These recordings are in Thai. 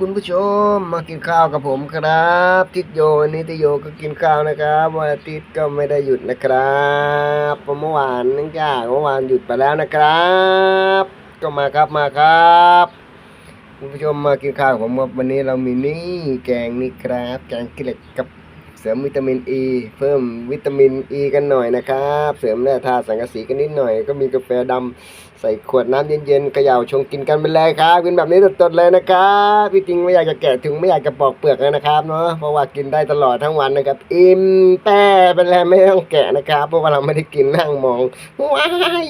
คุณผู้ชมมากินข้าวกับผมครับทิศโยวันนี้ทิศโยก็กินข้าวนะครับวันอาทิตย์ก็ไม่ได้หยุดนะครับเมื่อวานนึกยากเมื่อวานหยุดไปแล้วนะครับ ก็มาครับมาครับ คุณผู้ชมมากินข้าวผมวันนี้เรามีนี่แกงนี่ครับแกงกิเหล็กกับ ริมวิตามินอ e, ีเพิ่มวิตามินอ e ีกันหน่อยนะครับ เสริมแร่ธาตุสังกะสีกันนิดหน่อย ก็มีกาแฟดำใส่ขวดน้ำเย็นๆเขย่าชงกินกันไปเลยครับกินแบบนี้สดๆเลยนะครับพี่จริงไม่อยากจะแกะถึงไม่อยากจะปอกเปลือกเลยนะครับเนาะเพราะว่ากินได้ตลอดทั้งวันนะครับ อิ่มแต่เป็นแล้วไม่ต้องแกะนะครับ เพราะว่าเราไม่ได้กินนั่งมองว้าย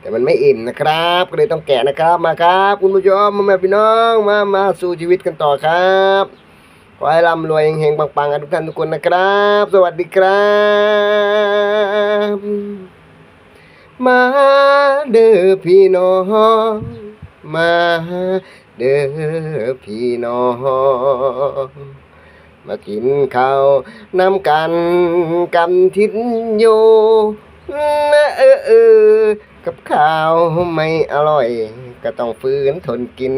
แต่มันไม่อิ่มนะครับก็เลยต้องแกะนะครับมาครับ คุณผู้ชมมาแม่พี่น้องมามาสู่ชีวิตกันต่อครับ ขอให้ร่ำรวยเฮงๆปังๆกันทุกท่านทุกคนนะครับ สวัสดีครับมาเด้อพี่น้องมาเด้อพี่น้องมากินข้าวนำกันกำทินอยู่นะเออเออกับข้าวไม่อร่อย ก็ต้องฝืนทนกิน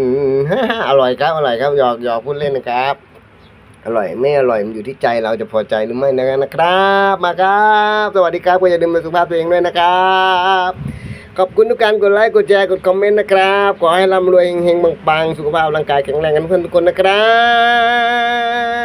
อร่อยครับอร่อยครับหยอกหยอกพูดเล่นนะครับ อร่อยไม่อร่อยมันอยู่ที่ใจเราจะพอใจหรือไม่นะครับ มาครับ สวัสดีครับก็อย่าลืมดูสุขภาพตัวเองด้วยนะครับขอบคุณทุกการกดไลค์กดแชร์กดคอมเมนต์นะครับขอให้ร่ำรวยเฮงๆปังๆสุขภาพร่างกายแข็งแรงกันเพื่อนทุกคนนะครับ